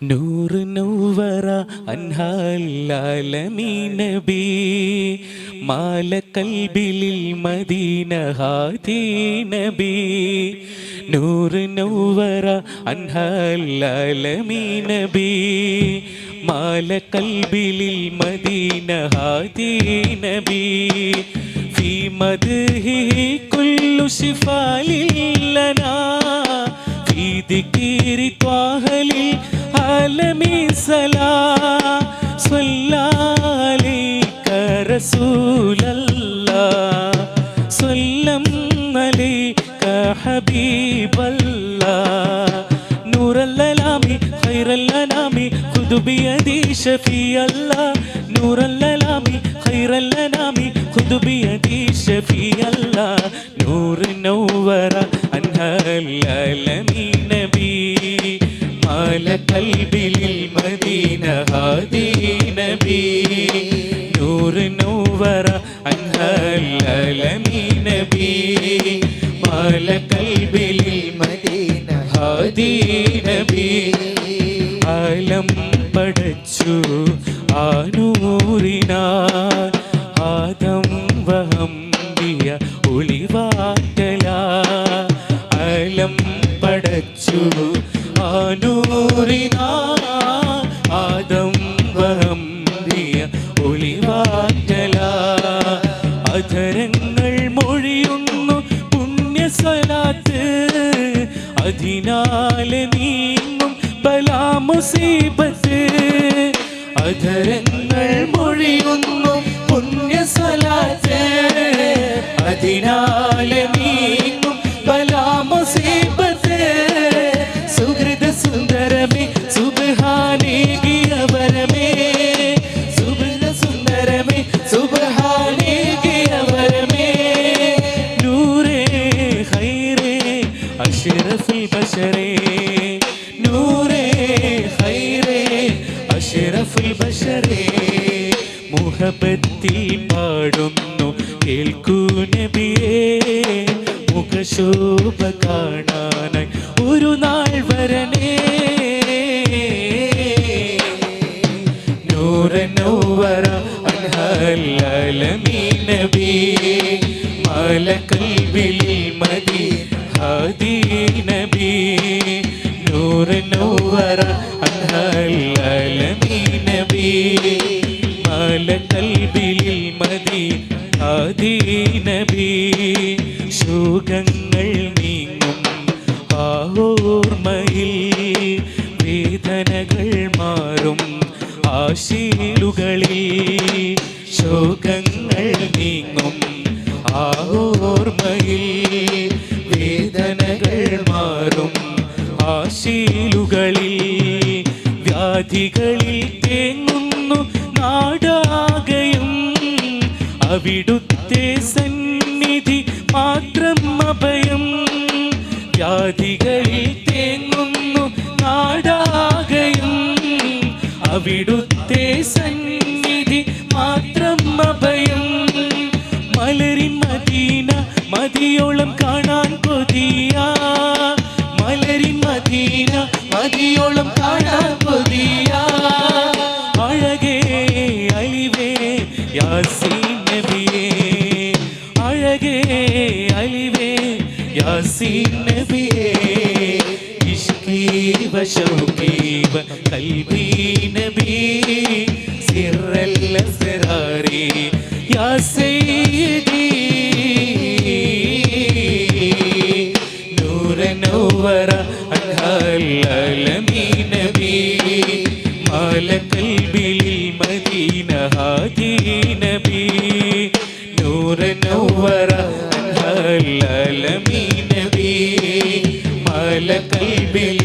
നൂറ് നൂവറ അൻഹാലമീനബി മാലക്കൽബിലിൽ മദീന ഹാദീനബി നൂറ് നൂവറ അൻഹാലമീനബി نبي نور نور عنها العالمين بي مال قلبي للمدينة هادي نبي في مدهه كل شفاء لنا في ذكر طه للعالمين سلام صلى عليك رسول الله سلم عليك حبيب الله نور الألام خير الأنام خذ بيدي شفي الله نور الألام خير الأنام خذ بيدي شفي الله نور نور عنها العالمين نبي. مال قلبي للمدينة هادي نبي. نور نور عنها العالمين نبي. مال قلبي للمدينة ഹാദി അലം പടച്ചു ആനൂറിനാൽ ആദം വഹംബിയ ഒളിവാക്കല അലം പടച്ചു ആനൂറിനാൽ ആദം വഹംബിയ ഒളിവാക്കല. അധരങ്ങൾ മൊഴിയുന്നു പുണ്യസ്വലാത്ത് അതിനാല് നീങ്ങും ബലാമുസീബത്ത്. അധരങ്ങൾ മൊഴിയുന്നു പുണ്യസലാത്ത്. അതിനാല് നീങ്ങും ബലാമുസീബത്ത്. മുഹബത്തിൽ പാടുന്നു. കേൾക്കൂ നബിയേ മുഖശോഭ കാണാനായി. ഒരു നാൾ വരണേ. നൂറ നൂവറ അൻഹലമീൻ നബി മതി ഹാദി നബി നൂറ ഹാദി ശോകങ്ങൾ നീങ്ങും ആ വേദനകൾ മാറും ആശീലുകളിൽ ശോകങ്ങൾ നീങ്ങും ആ വേദനകൾ മാറും ആശീലുകളിൽ വ്യാധികളിൽ അവിടുത്തെ സന്നിധി മാത്രം അഭയം. വ്യാധികളിൽ തേങ്ങുന്നു നാടാകയും. അവിടുത്തെ സന്നിധി മാത്രം അഭയം. മലരി മദീന മതിയോളം കാണാൻ കൊതിയ. മലരി മദീന മതിയോളം കാണാൻ യാസീൻ നബിയേ ഇഷ്കീ വശൗകി കൽബി നബി സിറൽ സിറാരി യാ സയ്യിദി നൂറ അൻഹൽ അലമീൻ നബി മാല കൽബിൽ മദീന ഹാജി നബി നൂറ നൂറ അൻഹൽ അലമീൻ നബി മാല കൽബിൽ മദീന